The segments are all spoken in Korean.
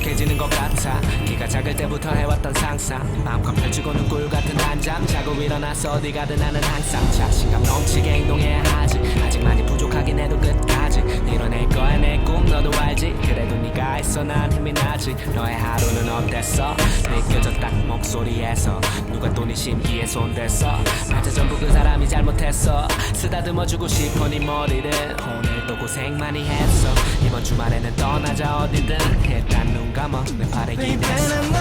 익숙해지는 것 같아. 키가 작을 때부터 해왔던 상상. 마음껏 펼치고 는 꿀 같은 한잠. 자고 일어나서 어디 가든 나는 항상. 자신감 넘치게 행동해야 하지. 아직 많이 부족하긴 해도 끝까지. 이뤄낼 거야 내 꿈. 너도 알지? 그래도 네가 있어 난 힘이 나지. 너의 하루는 어땠어? 느껴져 딱 목소리에서. 누가 또네 심기에 손댔어? 맞아 전부 그 사람이 잘못했어. 쓰다듬어주고 싶어 네 머리를. 오늘도 고생 많이 했어. 이번 주말에는 떠나자 어디든 일단 눈 감아 내 팔에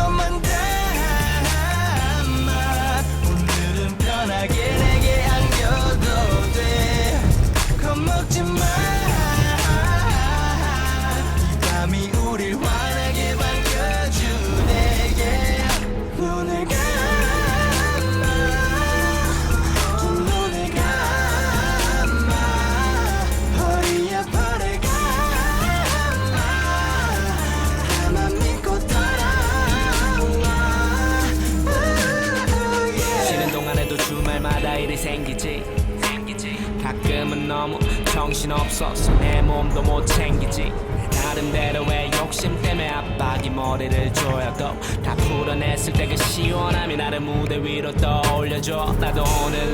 주말마다 일이 생기지. 가끔은 너무 정신없어서 내 몸도 못 챙기지. 나름대로의 욕심 때문에 압박이 머리를 조여도 다 풀어냈을 때 그 시원함이 나를 무대 위로 떠올려줘. 나도 오늘